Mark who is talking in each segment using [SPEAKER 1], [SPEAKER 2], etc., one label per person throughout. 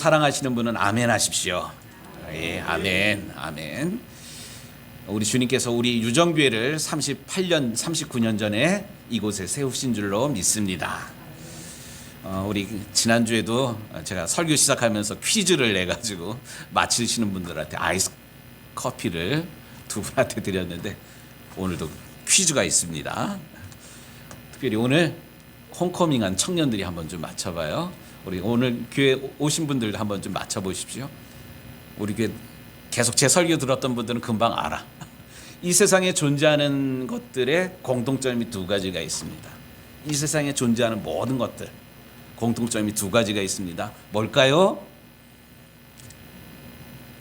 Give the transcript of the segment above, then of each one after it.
[SPEAKER 1] 사랑하시는 분은 아멘 하십시오. 예, 아멘, 아멘. 우리 주님께서 우리 유정교회를 38년, 39년 전에 이곳에 세우신 줄로 믿습니다. 어, 우리 지난주에도 제가 설교 시작하면서 퀴즈를 내가지고 맞히시는 분들한테 아이스 커피를 두 분한테 드렸는데 오늘도 퀴즈가 있습니다. 특별히 오늘 홈커밍한 청년들이 한번 좀 맞춰봐요. 우리 오늘 교회 오신 분들 한번 좀 맞춰 보십시오. 우리 교회 계속 제 설교 들었던 분들은 금방 알아. 이 세상에 존재하는 것들의 공통점이 두 가지가 있습니다. 이 세상에 존재하는 모든 것들 공통점이 두 가지가 있습니다. 뭘까요?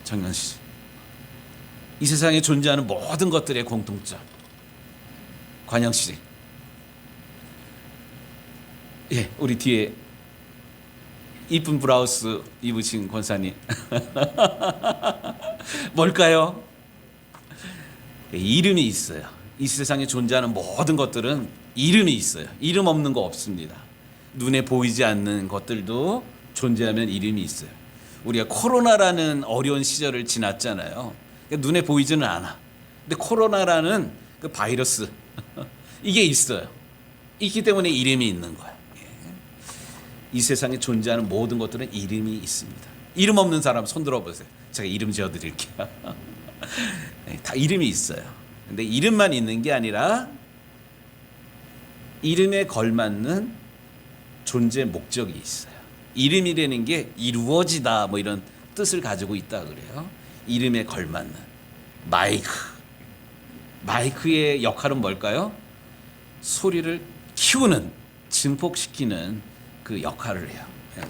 [SPEAKER 1] 정현 씨. 이 세상에 존재하는 모든 것들의 공통점. 관영 씨. 예, 우리 뒤에 이쁜 브라우스 입으신 권사님. 뭘까요? 예, 이름이 있어요. 이 세상에 존재하는 모든 것들은 이름이 있어요. 이름 없는 거 없습니다. 눈에 보이지 않는 것들도 존재하면 이름이 있어요. 우리가 코로나라는 어려운 시절을 지났잖아요. 그러니까 눈에 보이지는 않아. 근데 코로나라는 그 바이러스 이게 있어요. 있기 때문에 이름이 있는. 예. 이 세상에 존재하는 모든 것들은 이름이 있습니다. 이름 없는 사람 손 들어 보세요. 제가 이름 지어 드릴게요. 네, 다 이름이 있어요. 근데 이름만 있는 게 아니라 이름에 걸맞는 존재 목적이 있어요. 이름이라는 게 이루어지다 뭐 이런 뜻을 가지고 있다 그래요. 이름에 걸맞는 마이크. 마이크의 역할은 뭘까요? 소리를 키우는 증폭시키는 그 역할을 해요. 예.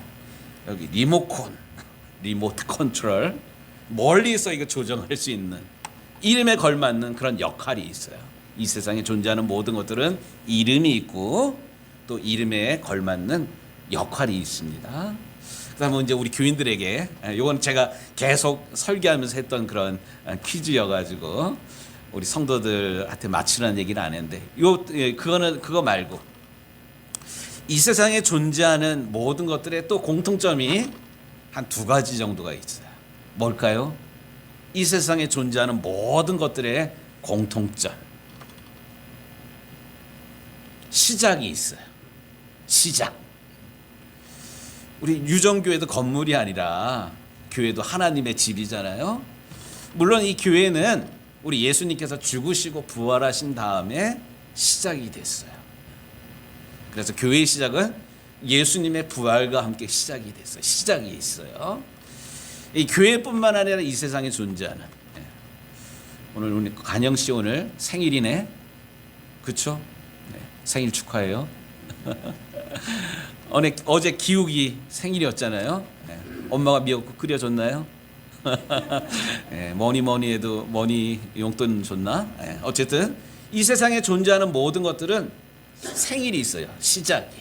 [SPEAKER 1] 여기 리모컨, 리모트 컨트롤 멀리서 이거 조정할 수 있는 이름에 걸맞는 그런 역할이 있어요. 이 세상에 존재하는 모든 것들은 이름이 있고 또 이름에 걸맞는 역할이 있습니다. 그다음에 이제 우리 교인들에게 이건 제가 계속 설교하면서 했던 그런 아, 퀴즈여가지고 우리 성도들한테 맞추라는 얘기는 안 했는데 요 예, 그거는 그거 말고 이 세상에 존재하는 모든 것들의 또 공통점이 한 두 가지 정도가 있어요. 뭘까요? 이 세상에 존재하는 모든 것들의 공통점. 시작이 있어요. 시작. 우리 유정교회도 건물이 아니라 교회도 하나님의 집이잖아요. 물론 이 교회는 우리 예수님께서 죽으시고 부활하신 다음에 시작이 됐어요. 그래서 교회의 시작은 예수님의 부활과 함께 시작이 됐어요. 시작이 있어요. 이 교회뿐만 아니라 이 세상에 존재하는 예. 오늘 우리 간영 씨 오늘 생일이네, 그렇죠? 네, 생일 축하해요. 어제 어제 기욱이 생일이었잖아요. 네, 엄마가 미역국 끓여줬나요? 예, 뭐니 뭐니 해도 뭐니 용돈 줬나? 예, 어쨌든 이 세상에 존재하는 모든 것들은 생일이 있어요. 시작이.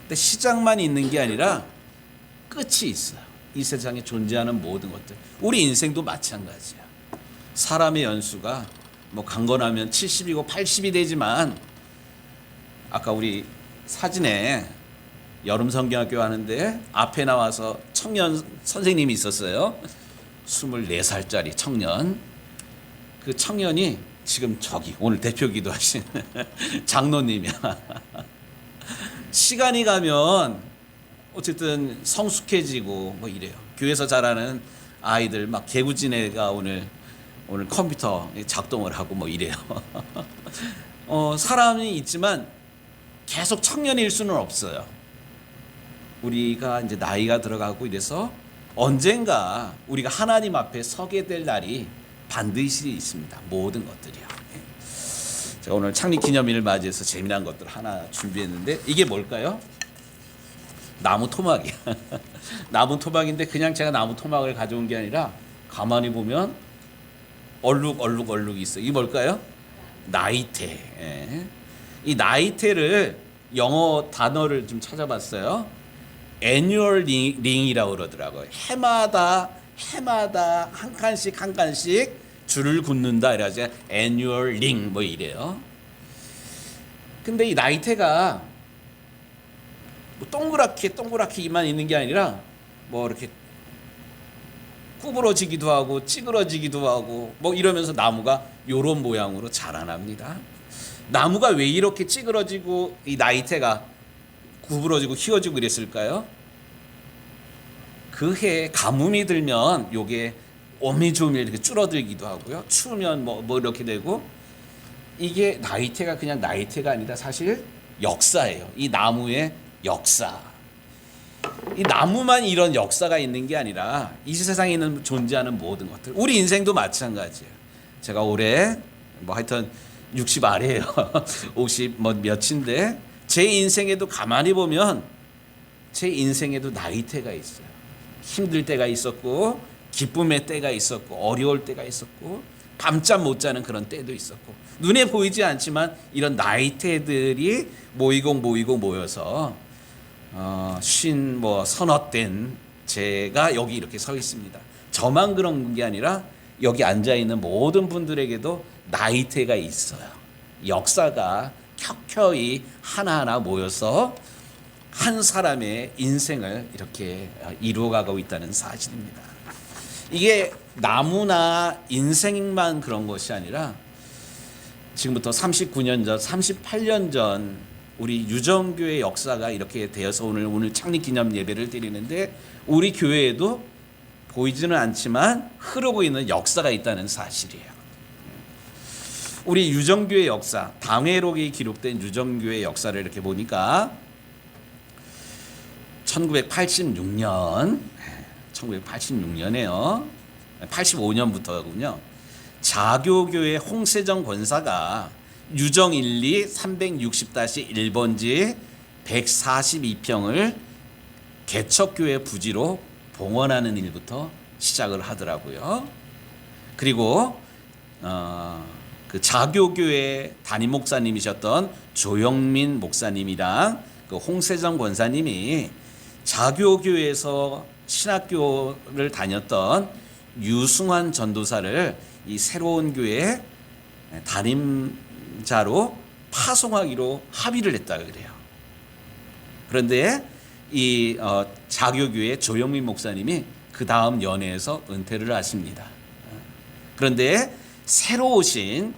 [SPEAKER 1] 근데 시작만 있는 게 아니라 끝이 있어요. 이 세상에 존재하는 모든 것들. 우리 인생도 마찬가지야. 사람의 연수가 뭐 강건하면 70이고 80이 되지만 아까 우리 사진에 여름 성경학교 하는데 앞에 나와서 청년 선생님이 있었어요. 24살짜리 청년. 그 청년이 지금 저기 오늘 대표 기도 하신 장로님이야. 시간이 가면 어쨌든 성숙해지고 뭐 이래요. 교회에서 자라는 아이들 막 개구진 애가 오늘 오늘 컴퓨터 작동을 하고 뭐 이래요. 어, 사람이 있지만 계속 청년일 수는 없어요. 우리가 이제 나이가 들어가고 이래서 언젠가 우리가 하나님 앞에 서게 될 날이 반드시 있습니다. 모든 것들이요. 예. 제가 오늘 창립 기념일을 맞이해서 재미난 것들 하나 준비했는데 이게 뭘까요? 나무 토막이야. 나무 토막인데 그냥 제가 나무 토막을 가져온 게 아니라 가만히 보면 얼룩 얼룩 얼룩이 있어. 이게 뭘까요? 나이테. 예. 이 나이테를 영어 단어를 좀 찾아봤어요. 애뉴얼 링이라고 그러더라고요. 해마다 해마다 한 칸씩 한 칸씩 줄을 긋는다 이래서 애뉴얼 링뭐 이래요. 근데 이 나이테가 뭐 동그랗게 동그랗게만 있는 게 아니라 뭐 이렇게 구부러지기도 하고 찌그러지기도 하고 뭐 이러면서 나무가 요런 모양으로 자라납니다. 나무가 왜 이렇게 찌그러지고 이 나이테가 구부러지고 휘어지고 그랬을까요? 그 해에 가뭄이 들면 요게 오미조밀 이렇게 줄어들기도 하고요. 추우면 뭐, 뭐 이렇게 되고 이게 나이테가 그냥 나이테가 아니라 사실 역사예요. 이 나무의 역사. 이 나무만 이런 역사가 있는 게 아니라 이 세상에 있는 존재하는 모든 것들. 우리 인생도 마찬가지예요. 제가 올해 뭐 하여튼 60 아래예요. 50뭐 몇인데 제 인생에도 가만히 보면 제 인생에도 나이테가 있어요. 힘들 때가 있었고 기쁨의 때가 있었고 어려울 때가 있었고 밤잠 못 자는 그런 때도 있었고 눈에 보이지 않지만 이런 나이테들이 모이고 모이고 모여서 어, 쉰뭐 서너 된 제가 여기 이렇게 서 있습니다. 저만 그런 게 아니라 여기 앉아 있는 모든 분들에게도 나이테가 있어요. 역사가 켜켜이 하나하나 모여서 한 사람의 인생을 이렇게 이루어가고 있다는 사실입니다. 이게 나무나 인생만 그런 것이 아니라 지금부터 39년 전, 38년 전 우리 유정교회 역사가 이렇게 되어서 오늘 오늘 창립 기념 예배를 드리는데 우리 교회에도 보이지는 않지만 흐르고 있는 역사가 있다는 사실이에요. 우리 유정교회 역사, 당회록이 기록된 유정교회 역사를 이렇게 보니까 1986년, 1986년에요. 85년부터군요. 자교교회 홍세정 권사가 유정 1리 360-1번지 142평을 개척교회 부지로 봉헌하는 일부터 시작을 하더라고요. 그리고 어, 그 자교교회 담임 목사님이셨던 조영민 목사님이랑 그 홍세정 권사님이 자교교회에서 신학교를 다녔던 유승환 전도사를 이 새로운 교회 담임자로 파송하기로 합의를 했다 그래요. 그런데 이 어, 자교교회 조영민 목사님이 그 다음 연회에서 은퇴를 하십니다. 그런데 새로 오신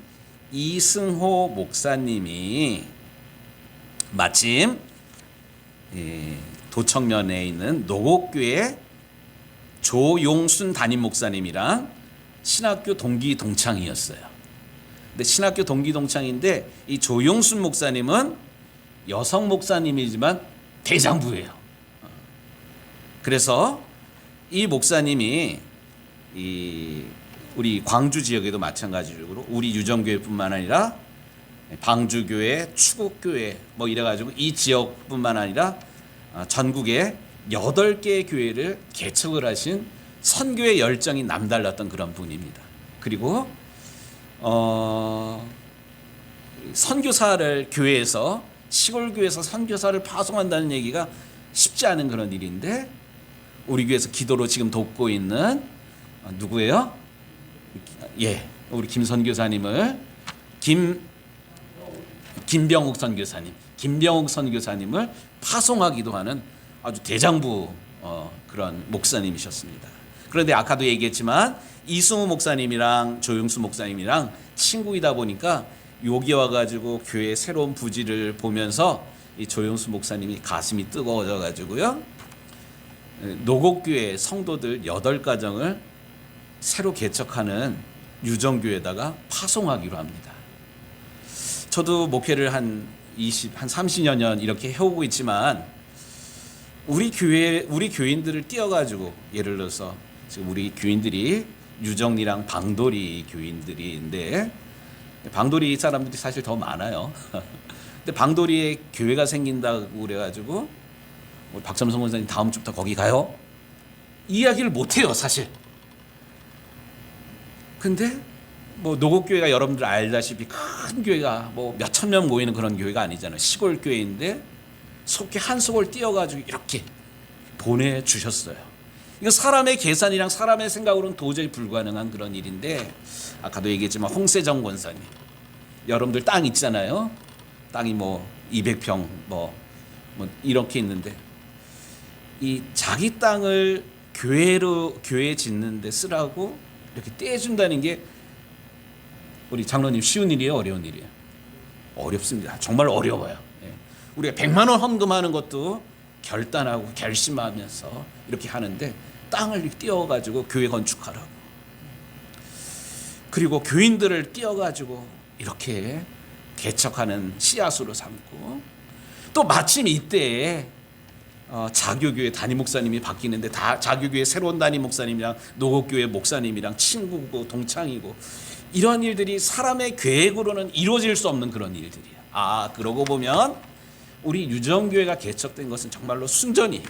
[SPEAKER 1] 이승호 목사님이 마침 이 도청면에 있는 노곡교회 조용순 담임 목사님이랑 신학교 동기 동창이었어요. 근데 신학교 동기 동창인데 이 조용순 목사님은 여성 목사님이지만 대장부예요. 그래서 이 목사님이 이 우리 광주 지역에도 마찬가지로 우리 유정교회뿐만 아니라 방주교회, 추곡교회 뭐 이래가지고 이 지역뿐만 아니라 전국에 여덟 개의 교회를 개척을 하신 선교의 열정이 남달랐던 그런 분입니다. 그리고 어, 선교사를 교회에서 시골 교회에서 선교사를 파송한다는 얘기가 쉽지 않은 그런 일인데 우리 교회에서 기도로 지금 돕고 있는 어, 누구예요? 예, 우리 김 선교사님을 김 김병욱 선교사님, 김병욱 선교사님을 파송하기도 하는 아주 대장부 어, 그런 목사님이셨습니다. 그런데 아까도 얘기했지만 이승우 목사님이랑 조용수 목사님이랑 친구이다 보니까 여기 와가지고 교회 새로운 부지를 보면서 이 조용수 목사님이 가슴이 뜨거워져 가지고요 노곡교회 성도들 여덟 가정을 새로 개척하는 유정교회에다가 파송하기로 합니다. 저도 목회를 한 20, 한 30여 년 이렇게 해오고 있지만 우리 교회 우리 교인들을 띄어가지고 예를 들어서 지금 우리 교인들이 유정리랑 방돌이 교인들이인데 방돌이 사람들이 사실 더 많아요. 근데 방돌이에 교회가 생긴다고 그래가지고 박점성 원사님 다음 주부터 거기 가요. 이야기를 못 해요 사실. 근데 뭐 노곡교회가 여러분들 알다시피 큰 교회가 뭐 몇천 명 모이는 그런 교회가 아니잖아요. 시골 교회인데 속히 한 속을 띄어가지고 이렇게 보내주셨어요. 이거 사람의 계산이랑 사람의 생각으로는 도저히 불가능한 그런 일인데 아까도 얘기했지만 홍세정 권사님 여러분들 땅 있잖아요. 땅이 뭐 200평 뭐, 뭐 이렇게 있는데 이 자기 땅을 교회로 교회 짓는데 쓰라고 이렇게 떼준다는 게 우리 장로님 쉬운 일이에요, 어려운 일이에요? 어렵습니다. 정말 어려워요. 예. 우리가 100만 원 헌금하는 것도 결단하고 결심하면서 이렇게 하는데 땅을 띄워 가지고 교회 건축하라고. 그리고 교인들을 띄워 가지고 이렇게 개척하는 씨앗으로 삼고 또 마침 이때에 어, 자교교회 담임 목사님이 바뀌는데 다 자교교회 새로운 담임 목사님이랑 노곡교회 목사님이랑 친구고 동창이고 이런 일들이 사람의 계획으로는 이루어질 수 없는 그런 일들이야. 아 그러고 보면 우리 유정교회가 개척된 것은 정말로 순전히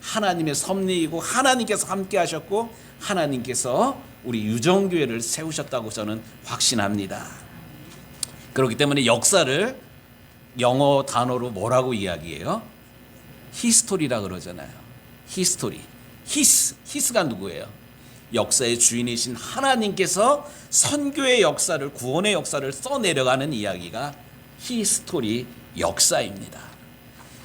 [SPEAKER 1] 하나님의 섭리이고 하나님께서 함께 하셨고 하나님께서 우리 유정교회를 세우셨다고 저는 확신합니다. 그렇기 때문에 역사를 영어 단어로 뭐라고 이야기해요? 히스토리라 그러잖아요. 히스토리. 히스. 히스가 누구예요? 역사의 주인이신 하나님께서 선교의 역사를 구원의 역사를 써내려가는 이야기가 히스토리 역사입니다.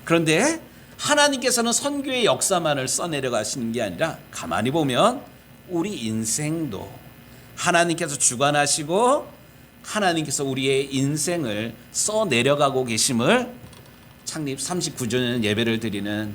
[SPEAKER 1] 그런데 하나님께서는 선교의 역사만을 써내려가시는 게 아니라 가만히 보면 우리 인생도 하나님께서 주관하시고 하나님께서 우리의 인생을 써내려가고 계심을 창립 39주년 예배를 드리는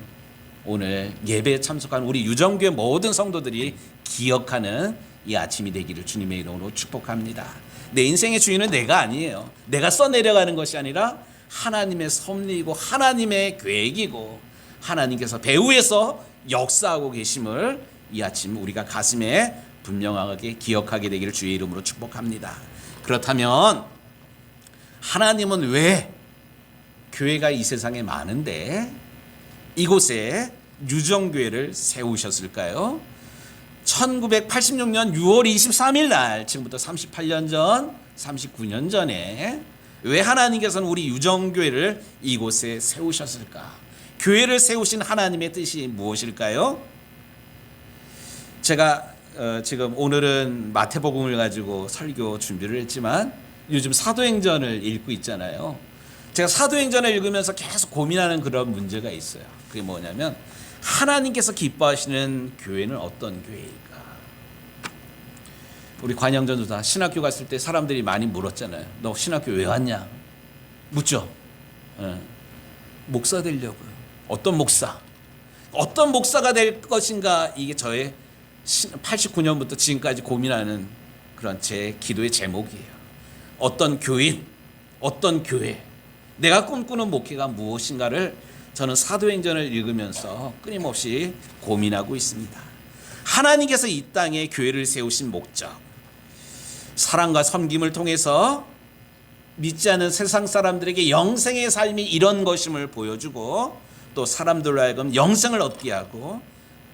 [SPEAKER 1] 오늘 예배에 참석한 우리 유정교회 모든 성도들이 기억하는 이 아침이 되기를 주님의 이름으로 축복합니다. 내 인생의 주인은 내가 아니에요. 내가 써내려가는 것이 아니라 하나님의 섭리이고 하나님의 계획이고 하나님께서 배후에서 역사하고 계심을 이 아침 우리가 가슴에 분명하게 기억하게 되기를 주의 이름으로 축복합니다. 그렇다면 하나님은 왜 교회가 이 세상에 많은데 이곳에 유정교회를 세우셨을까요? 1986년 6월 23일 날 지금부터 38년 전, 39년 전에 왜 하나님께서는 우리 유정교회를 이곳에 세우셨을까? 교회를 세우신 하나님의 뜻이 무엇일까요? 제가 어, 지금 오늘은 마태복음을 가지고 설교 준비를 했지만 요즘 사도행전을 읽고 있잖아요. 제가 사도행전을 읽으면서 계속 고민하는 그런 문제가 있어요. 그게 뭐냐면 하나님께서 기뻐하시는 교회는 어떤 교회일까? 우리 관영전 조사 신학교 갔을 때 사람들이 많이 물었잖아요. 너 신학교 왜 왔냐? 묻죠. 예. 목사 되려고요. 어떤 목사? 어떤 목사가 될 것인가? 이게 저의 89년부터 지금까지 고민하는 그런 제 기도의 제목이에요. 어떤 교인, 어떤 교회, 내가 꿈꾸는 목회가 무엇인가를 저는 사도행전을 읽으면서 끊임없이 고민하고 있습니다. 하나님께서 이 땅에 교회를 세우신 목적, 사랑과 섬김을 통해서 믿지 않는 세상 사람들에게 영생의 삶이 이런 것임을 보여주고 또 사람들로 하여금 영생을 얻게 하고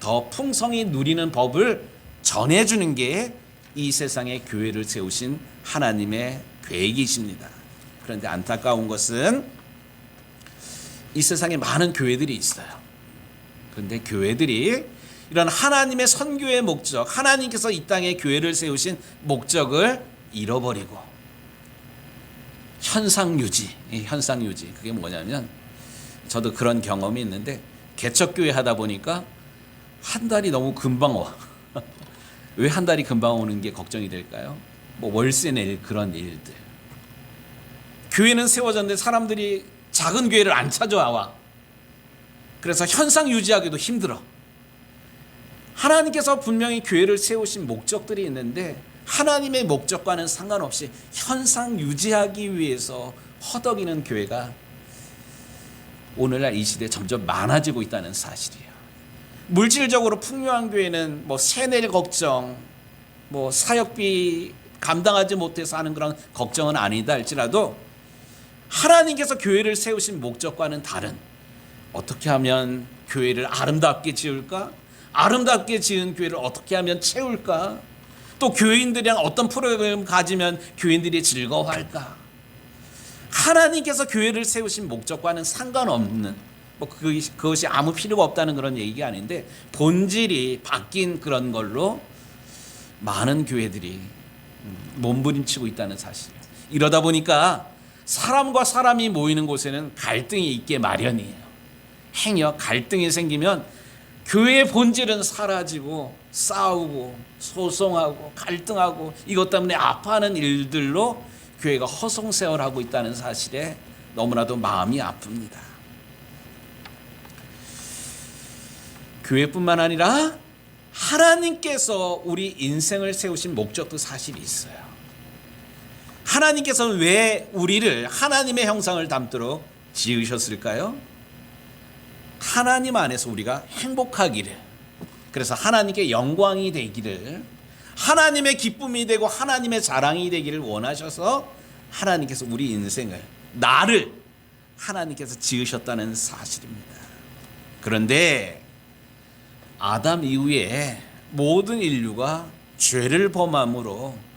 [SPEAKER 1] 더 풍성히 누리는 법을 전해주는 게 이 세상에 교회를 세우신 하나님의 계획이십니다. 그런데 안타까운 것은 이 세상에 많은 교회들이 있어요. 그런데 교회들이 이런 하나님의 선교의 목적, 하나님께서 이 땅에 교회를 세우신 목적을 잃어버리고 현상 유지, 현상 유지. 그게 뭐냐면 저도 그런 경험이 있는데 개척 교회 하다 보니까 한 달이 너무 금방 와. 왜 한 달이 금방 오는 게 걱정이 될까요? 뭐 월세 낼 그런 일들. 교회는 세워졌는데 사람들이 작은 교회를 안 찾아와. 그래서 현상 유지하기도 힘들어. 하나님께서 분명히 교회를 세우신 목적들이 있는데 하나님의 목적과는 상관없이 현상 유지하기 위해서 허덕이는 교회가 오늘날 이 시대에 점점 많아지고 있다는 사실이에요. 물질적으로 풍요한 교회는 뭐 세낼 걱정, 뭐 사역비 감당하지 못해서 하는 그런 걱정은 아니다 할지라도 하나님께서 교회를 세우신 목적과는 다른 어떻게 하면 교회를 아름답게 지을까? 아름답게 지은 교회를 어떻게 하면 채울까? 또 교인들이랑 어떤 프로그램을 가지면 교인들이 즐거워할까? 하나님께서 교회를 세우신 목적과는 상관없는 뭐 그것이, 그것이 아무 필요가 없다는 그런 얘기가 아닌데 본질이 바뀐 그런 걸로 많은 교회들이 몸부림치고 있다는 사실이에요. 이러다 보니까 사람과 사람이 모이는 곳에는 갈등이 있게 마련이에요. 행여 갈등이 생기면 교회의 본질은 사라지고 싸우고 소송하고 갈등하고 이것 때문에 아파하는 일들로 교회가 허송세월하고 있다는 사실에 너무나도 마음이 아픕니다. 교회뿐만 아니라 하나님께서 우리 인생을 세우신 목적도 사실이 있어요. 하나님께서는 왜 우리를 하나님의 형상을 담도록 지으셨을까요? 하나님 안에서 우리가 행복하기를 그래서 하나님께 영광이 되기를 하나님의 기쁨이 되고 하나님의 자랑이 되기를 원하셔서 하나님께서 우리 인생을 나를 하나님께서 지으셨다는 사실입니다. 그런데 아담 이후에 모든 인류가 죄를 범함으로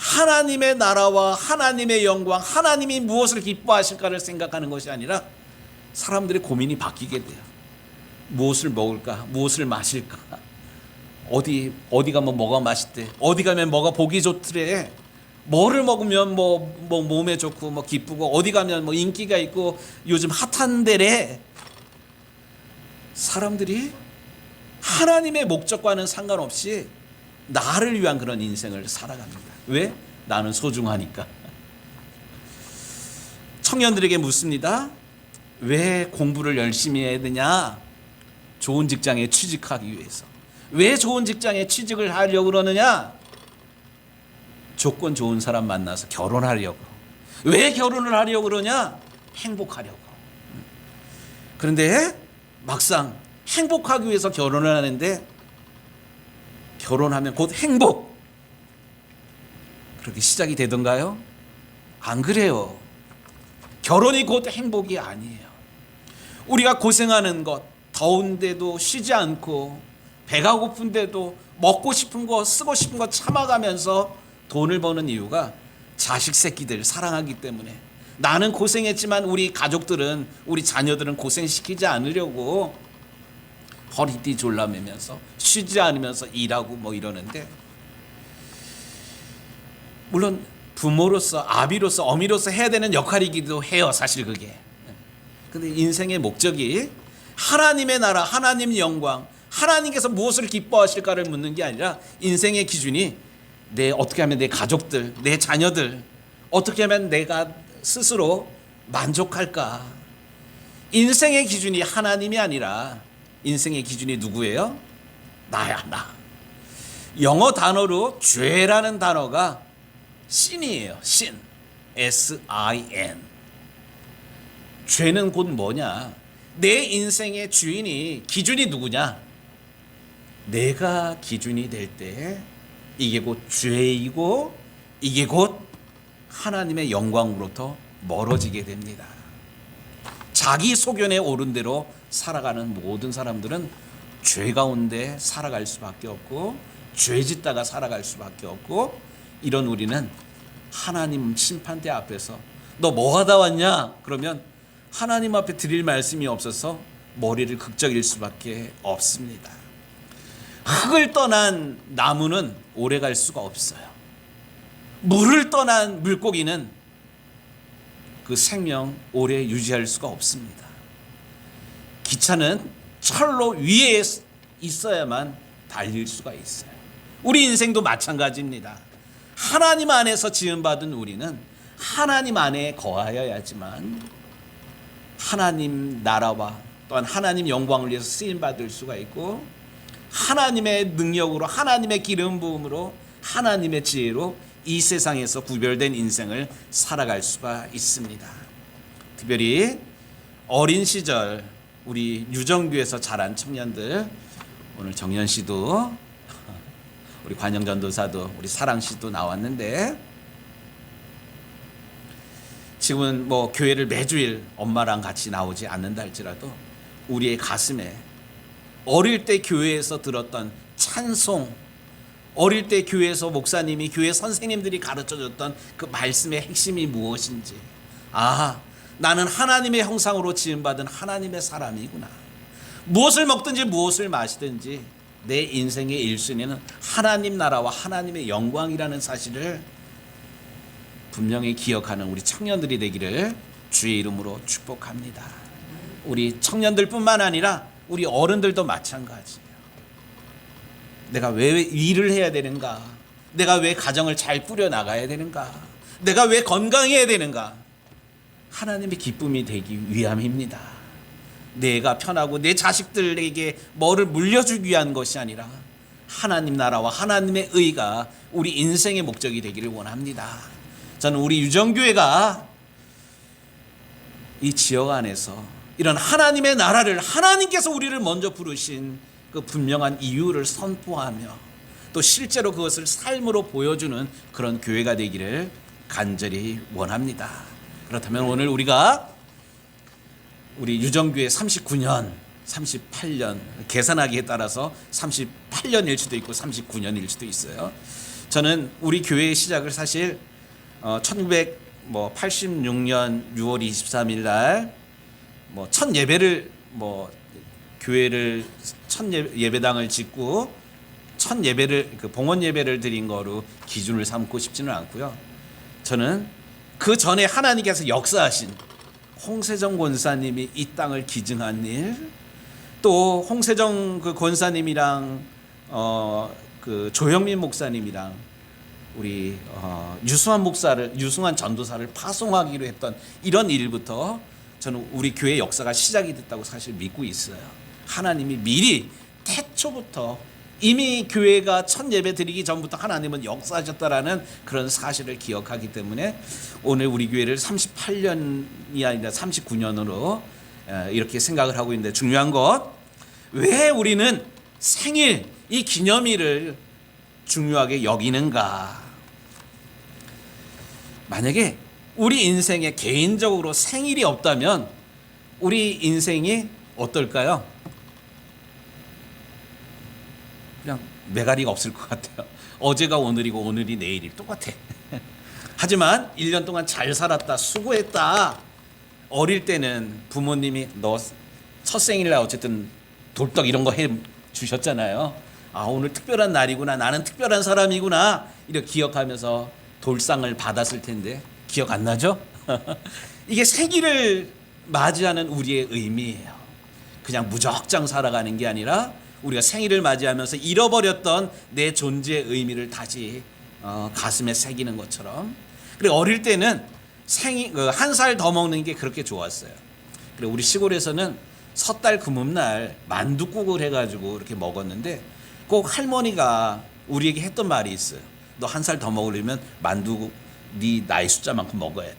[SPEAKER 1] 하나님의 나라와 하나님의 영광, 하나님이 무엇을 기뻐하실까를 생각하는 것이 아니라 사람들의 고민이 바뀌게 돼요. 무엇을 먹을까? 무엇을 마실까? 어디 어디 가면 뭐가 맛있대? 어디 가면 뭐가 보기 좋더래? 뭐를 먹으면 뭐, 뭐 몸에 좋고 뭐 기쁘고 어디 가면 뭐 인기가 있고 요즘 핫한 데래. 사람들이 하나님의 목적과는 상관없이 나를 위한 그런 인생을 살아갑니다. 왜? 나는 소중하니까. 청년들에게 묻습니다. 왜 공부를 열심히 해야 되냐? 좋은 직장에 취직하기 위해서. 왜 좋은 직장에 취직을 하려고 그러느냐? 조건 좋은 사람 만나서 결혼하려고. 왜 결혼을 하려고 그러냐? 행복하려고. 그런데 막상 행복하기 위해서 결혼을 하는데 결혼하면 곧 행복. 그렇게 시작이 되던가요? 안 그래요. 결혼이 곧 행복이 아니에요. 우리가 고생하는 것, 더운데도 쉬지 않고 배가 고픈데도 먹고 싶은 거, 쓰고 싶은 거 참아가면서 돈을 버는 이유가 자식 새끼들 사랑하기 때문에 나는 고생했지만 우리 가족들은 우리 자녀들은 고생시키지 않으려고 허리띠 졸라매면서 쉬지 않으면서 일하고 뭐 이러는데 물론 부모로서 아비로서 어미로서 해야 되는 역할이기도 해요 사실 그게. 근데 인생의 목적이 하나님의 나라 하나님 영광 하나님께서 무엇을 기뻐하실까를 묻는 게 아니라 인생의 기준이 내 어떻게 하면 내 가족들 내 자녀들 어떻게 하면 내가 스스로 만족할까? 인생의 기준이 하나님이 아니라 인생의 기준이 누구예요? 나야 나. 영어 단어로 죄라는 단어가 신이에요. 신. S I N. 죄는 곧 뭐냐? 내 인생의 주인이 기준이 누구냐? 내가 기준이 될 때 이게 곧 죄이고 이게 곧 하나님의 영광으로부터 멀어지게 됩니다. 자기 소견에 오른 대로 살아가는 모든 사람들은 죄 가운데 살아갈 수밖에 없고 죄 짓다가 살아갈 수밖에 없고 이런 우리는 하나님 심판대 앞에서 너 뭐 하다 왔냐? 그러면 하나님 앞에 드릴 말씀이 없어서 머리를 극적일 수밖에 없습니다. 흙을 떠난 나무는 오래 갈 수가 없어요. 물을 떠난 물고기는 그 생명 오래 유지할 수가 없습니다. 기차는 철로 위에 있어야만 달릴 수가 있어요. 우리 인생도 마찬가지입니다. 하나님 안에서 지음받은 우리는 하나님 안에 거하여야지만 하나님 나라와 또한 하나님 영광을 위해서 쓰임 받을 수가 있고 하나님의 능력으로 하나님의 기름 부음으로 하나님의 지혜로 이 세상에서 구별된 인생을 살아갈 수가 있습니다. 특별히 어린 시절 우리 유정교에서 자란 청년들 오늘 정연 씨도 우리 관영 전도사도 우리 사랑 씨도 나왔는데 지금은 뭐 교회를 매주일 엄마랑 같이 나오지 않는다 할지라도 우리의 가슴에 어릴 때 교회에서 들었던 찬송 어릴 때 교회에서 목사님이 교회 선생님들이 가르쳐 줬던 그 말씀의 핵심이 무엇인지 아 나는 하나님의 형상으로 지음받은 하나님의 사람이구나 무엇을 먹든지 무엇을 마시든지 내 인생의 1순위는 하나님 나라와 하나님의 영광이라는 사실을 분명히 기억하는 우리 청년들이 되기를 주의 이름으로 축복합니다. 우리 청년들뿐만 아니라 우리 어른들도 마찬가지예요. 내가 왜 일을 해야 되는가? 내가 왜 가정을 잘 꾸려 나가야 되는가? 내가 왜 건강해야 되는가? 하나님의 기쁨이 되기 위함입니다. 내가 편하고 내 자식들에게 뭐를 물려주기 위한 것이 아니라 하나님 나라와 하나님의 의가 우리 인생의 목적이 되기를 원합니다. 저는 우리 유정교회가 이 지역 안에서 이런 하나님의 나라를 하나님께서 우리를 먼저 부르신 그 분명한 이유를 선포하며 또 실제로 그것을 삶으로 보여주는 그런 교회가 되기를 간절히 원합니다. 그렇다면 오늘 우리가 우리 유정교회 39년, 38년 계산하기에 따라서 38년일 수도 있고 39년일 수도 있어요. 저는 우리 교회의 시작을 사실 어, 1986년 6월 23일 날뭐 첫 예배를 뭐 교회를 첫 예- 예배당을 짓고 첫 예배를 그 봉헌 예배를 드린 거로 기준을 삼고 싶지는 않고요. 저는 그 전에 하나님께서 역사하신 홍세정 권사님이 이 땅을 기증한 일, 또 홍세정 그 권사님이랑 어 그 조영민 목사님이랑 우리 어 유승환 목사를 유승환 전도사를 파송하기로 했던 이런 일부터 저는 우리 교회 역사가 시작이 됐다고 사실 믿고 있어요. 하나님이 미리 태초부터 이미 교회가 첫 예배 드리기 전부터 하나님은 역사하셨다라는 그런 사실을 기억하기 때문에 오늘 우리 교회를 38년이 아니라 39년으로 이렇게 생각을 하고 있는데 중요한 것 왜 우리는 생일 이 기념일을 중요하게 여기는가? 만약에 우리 인생에 개인적으로 생일이 없다면 우리 인생이 어떨까요? 그냥 메가리가 없을 것 같아요. 어제가 오늘이고 오늘이 내일이 똑같아. 하지만 1년 동안 잘 살았다, 수고했다. 어릴 때는 부모님이 너 첫 생일날 어쨌든 돌떡 이런 거 해 주셨잖아요. 아, 오늘 특별한 날이구나. 나는 특별한 사람이구나. 이렇게 기억하면서 돌상을 받았을 텐데 기억 안 나죠? 이게 생일을 맞이하는 우리의 의미예요. 그냥 무적장 살아가는 게 아니라 우리가 생일을 맞이하면서 잃어버렸던 내 존재의 의미를 다시 어, 가슴에 새기는 것처럼. 그리고 어릴 때는 생일 그한살 더 먹는 게 그렇게 좋았어요. 그리고 우리 시골에서는 섣달 금음날 만두국을 해가지고 이렇게 먹었는데 꼭 할머니가 우리에게 했던 말이 있어요. 너 한 살 더 먹으려면 만두 네 나이 숫자만큼 먹어야 돼.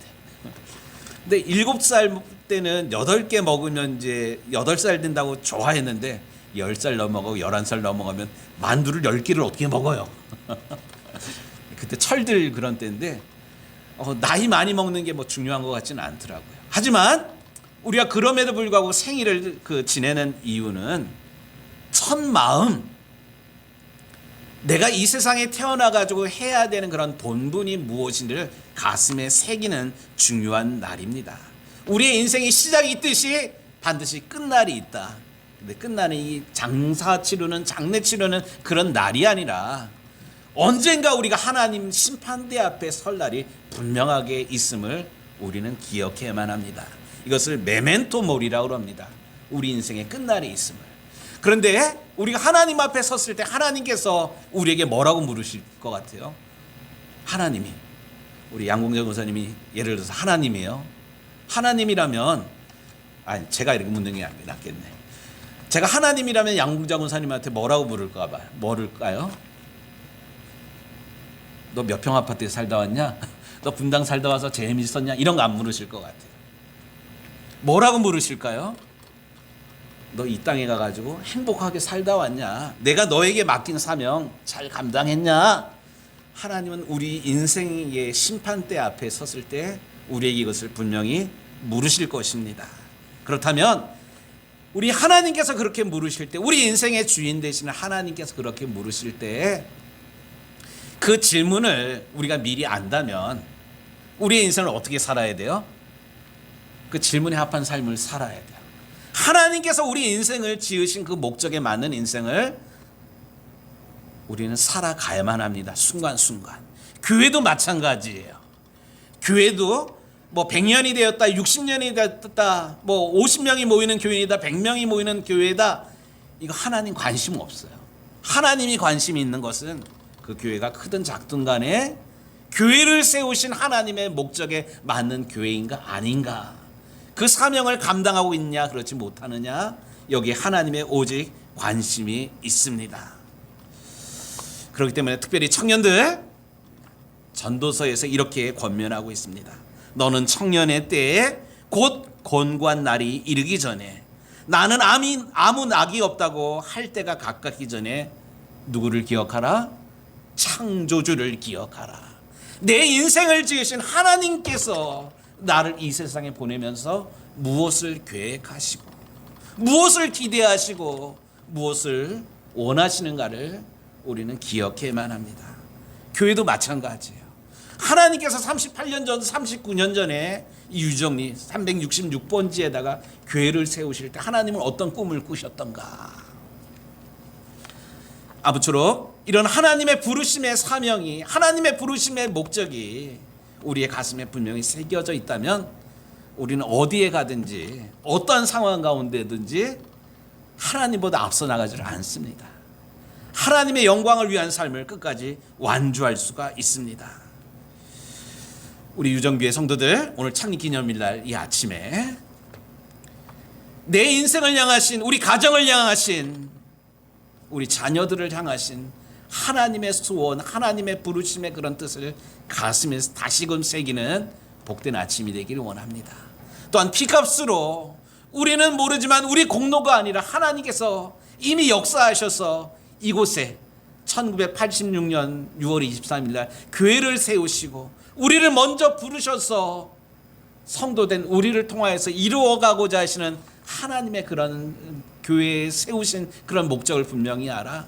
[SPEAKER 1] 근데 일곱 살 때는 여덟 개 먹으면 이제 여덟 살 된다고 좋아했는데 열살 넘어가고 열한 살 넘어가면 만두를 열 개를 어떻게 먹어요? 그때 철들 그런 때인데 어, 나이 많이 먹는 게 뭐 중요한 것 같지는 않더라고요. 하지만 우리가 그럼에도 불구하고 생일을 그 지내는 이유는 첫 마음 내가 이 세상에 태어나 가지고 해야 되는 그런 본분이 무엇인지를 가슴에 새기는 중요한 날입니다. 우리의 인생이 시작이 있듯이 반드시 끝날이 있다. 근데 끝나는 이 장사 치르는 장례 치르는 그런 날이 아니라 언젠가 우리가 하나님 심판대 앞에 설 날이 분명하게 있음을 우리는 기억해야만 합니다. 이것을 메멘토 모리라고 합니다. 우리 인생의 끝날이 있음을. 그런데 우리가 하나님 앞에 섰을 때 하나님께서 우리에게 뭐라고 물으실 것 같아요? 하나님이 우리 양궁정 교사님이 예를 들어서 하나님이에요. 하나님이라면 아니 제가 이렇게 묻는 게 낫겠네. 제가 하나님이라면 양궁자 군사님한테 뭐라고 물을까 봐요. 뭐를까요? 너 몇 평 아파트에 살다 왔냐? 너 분당 살다 와서 재밌었냐? 이런 거 안 물으실 것 같아요. 뭐라고 물으실까요? 너 이 땅에 가가지고 행복하게 살다 왔냐? 내가 너에게 맡긴 사명 잘 감당했냐? 하나님은 우리 인생의 심판대 앞에 섰을 때 우리에게 이것을 분명히 물으실 것입니다. 그렇다면 우리 하나님께서 그렇게 물으실 때, 우리 인생의 주인 되시는 하나님께서 그렇게 물으실 때, 그 질문을 우리가 미리 안다면, 우리의 인생을 어떻게 살아야 돼요? 그 질문에 합한 삶을 살아야 돼요. 하나님께서 우리 인생을 지으신 그 목적에 맞는 인생을 우리는 살아가야만 합니다. 순간순간. 교회도 마찬가지예요. 교회도 뭐 100년이 되었다, 60년이 되었다, 뭐 50명이 모이는 교회이다, 100명이 모이는 교회다. 이거 하나님 관심 없어요. 하나님이 관심이 있는 것은 그 교회가 크든 작든 간에 교회를 세우신 하나님의 목적에 맞는 교회인가 아닌가. 그 사명을 감당하고 있냐 그렇지 못하느냐 여기에 하나님의 오직 관심이 있습니다. 그렇기 때문에 특별히 청년들 전도서에서 이렇게 권면하고 있습니다. 너는 청년의 때에 곧 권고한 날이 이르기 전에 나는 아무, 아무 낙이 없다고 할 때가 가깝기 전에 누구를 기억하라? 창조주를 기억하라. 내 인생을 지으신 하나님께서 나를 이 세상에 보내면서 무엇을 계획하시고 무엇을 기대하시고 무엇을 원하시는가를 우리는 기억해야만 합니다. 교회도 마찬가지예요. 하나님께서 38년 전, 39년 전에 이 유정리 366번지에다가 교회를 세우실 때 하나님은 어떤 꿈을 꾸셨던가? 아무쪼록 이런 하나님의 부르심의 사명이 하나님의 부르심의 목적이 우리의 가슴에 분명히 새겨져 있다면 우리는 어디에 가든지 어떤 상황 가운데든지 하나님보다 앞서 나가지를 않습니다. 하나님의 영광을 위한 삶을 끝까지 완주할 수가 있습니다. 우리 유정교회 성도들 오늘 창립 기념일 날 이 아침에 내 인생을 향하신 우리 가정을 향하신 우리 자녀들을 향하신 하나님의 소원, 하나님의 부르심의 그런 뜻을 가슴에서 다시금 새기는 복된 아침이 되기를 원합니다. 또한 피값으로 우리는 모르지만 우리 공로가 아니라 하나님께서 이미 역사하셔서 이곳에 1986년 6월 23일 날 교회를 세우시고 우리를 먼저 부르셔서 성도된 우리를 통하여서 이루어가고자 하시는 하나님의 그런 교회에 세우신 그런 목적을 분명히 알아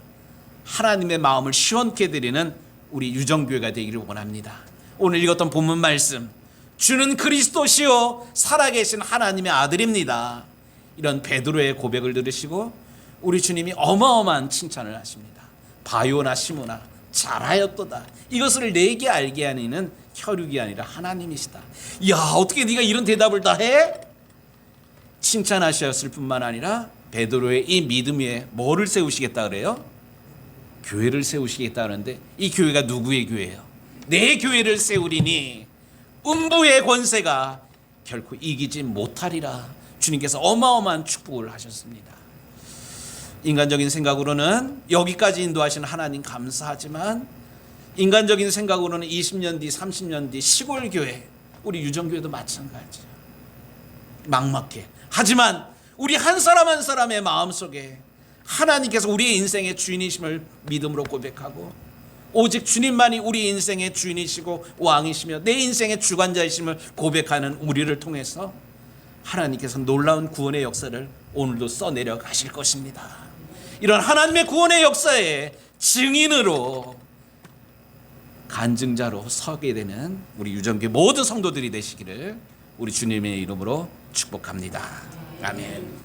[SPEAKER 1] 하나님의 마음을 시원케 드리는 우리 유정교회가 되기를 원합니다. 오늘 읽었던 본문 말씀 주는 그리스도시요 살아계신 하나님의 아들입니다. 이런 베드로의 고백을 들으시고 우리 주님이 어마어마한 칭찬을 하십니다. 바요나 시모나 잘하였도다. 이것을 내게 알게 하니는 혈육이 아니라 하나님이시다. 야 어떻게 네가 이런 대답을 다 해? 칭찬하셨을 뿐만 아니라 베드로의 이 믿음 위에 뭐를 세우시겠다 그래요? 교회를 세우시겠다 하는데 이 교회가 누구의 교회예요? 내 교회를 세우리니 음부의 권세가 결코 이기지 못하리라. 주님께서 어마어마한 축복을 하셨습니다. 인간적인 생각으로는 여기까지 인도하신 하나님 감사하지만 인간적인 생각으로는 20년 뒤, 30년 뒤 시골 교회, 우리 유정교회도 마찬가지예요. 막막해. 하지만 우리 한 사람 한 사람의 마음속에 하나님께서 우리의 인생의 주인이심을 믿음으로 고백하고 오직 주님만이 우리 인생의 주인이시고 왕이시며 내 인생의 주관자이심을 고백하는 우리를 통해서 하나님께서 놀라운 구원의 역사를 오늘도 써내려 가실 것입니다. 이런 하나님의 구원의 역사의 증인으로 간증자로 서게 되는 우리 유정교 모든 성도들이 되시기를 우리 주님의 이름으로 축복합니다. 아멘.